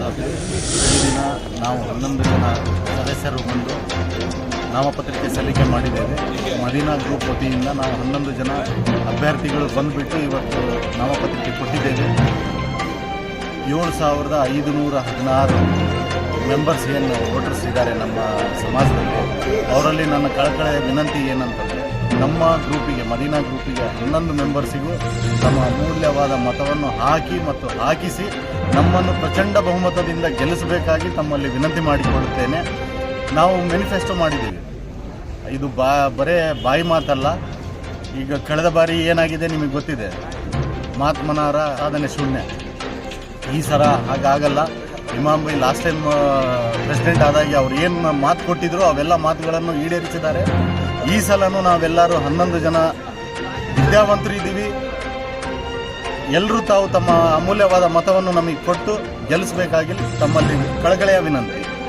ದಿನ ನಾವು ಹನ್ನೊಂದು ಜನ ಸದಸ್ಯರು ಬಂದು ನಾಮಪತ್ರಿಕೆ ಸಲ್ಲಿಕೆ ಮಾಡಿದ್ದೇವೆ. ಮದೀನಾ ಗ್ರೂಪ್ ವತಿಯಿಂದ ನಾವು ಹನ್ನೊಂದು ಜನ ಅಭ್ಯರ್ಥಿಗಳು ಬಂದುಬಿಟ್ಟು ಇವತ್ತು ನಾಮಪತ್ರಿಕೆ ಕೊಟ್ಟಿದ್ದೇವೆ. ಏಳು ಸಾವಿರದ ಐದುನೂರ ಹದಿನಾರು ಮೆಂಬರ್ಸ್ ಏನು ವೋಟರ್ಸ್ ಇದ್ದಾರೆ ನಮ್ಮ ಸಮಾಜದಲ್ಲಿ. ಅವರಲ್ಲಿ ನನ್ನ ಕಳಕಳೆಯ ವಿನಂತಿ ಏನಂತಂದರೆ ನಮ್ಮ ಗ್ರೂಪಿಗೆ, ಮದೀನಾ ಗ್ರೂಪಿಗೆ ಹನ್ನೊಂದು ಮೆಂಬರ್ಸಿಗೂ ತಮ್ಮ ಅಮೂಲ್ಯವಾದ ಮತವನ್ನು ಹಾಕಿ ಮತ್ತು ಹಾಕಿಸಿ ನಮ್ಮನ್ನು ಪ್ರಚಂಡ ಬಹುಮತದಿಂದ ಗೆಲ್ಲಿಸಬೇಕಾಗಿ ತಮ್ಮಲ್ಲಿ ವಿನಂತಿ ಮಾಡಿಕೊಳ್ಳುತ್ತೇನೆ. ನಾವು ಮ್ಯಾನಿಫೆಸ್ಟೋ ಮಾಡಿದ್ದೀವಿ. ಇದು ಬಾ, ಬರೇ ಬಾಯಿ ಮಾತಲ್ಲ. ಈಗ ಕಳೆದ ಬಾರಿ ಏನಾಗಿದೆ ನಿಮಗೆ ಗೊತ್ತಿದೆ? ಮಾತ್ಮನಾರ ಸಾಧನೆ ಶೂನ್ಯ. ಈ ಸಲ ಹಾಗಾಗಲ್ಲ. ಇಮಾಮ್ ಬೈ ಲಾಸ್ಟ್ ಟೈಮ್ ಪ್ರೆಸಿಡೆಂಟ್ ಆದಾಗ ಅವ್ರು ಏನು ಮಾತು ಕೊಟ್ಟಿದ್ರು ಅವೆಲ್ಲ ಮಾತುಗಳನ್ನು ಈಡೇರಿಸಿದ್ದಾರೆ. ಈ ಸಲನೂ ನಾವೆಲ್ಲರೂ ಹನ್ನೊಂದು ಜನ ವಿದ್ಯಾವಂತರು ಇದ್ದೀವಿ. ಎಲ್ಲರೂ ತಾವು ತಮ್ಮ ಅಮೂಲ್ಯವಾದ ಮತವನ್ನು ನಮಗೆ ಕೊಟ್ಟು ಗೆಲ್ಲಿಸಬೇಕಾಗಿ ತಮ್ಮಲ್ಲಿ ಕಳಕಳೆಯ ವಿನಂತಿ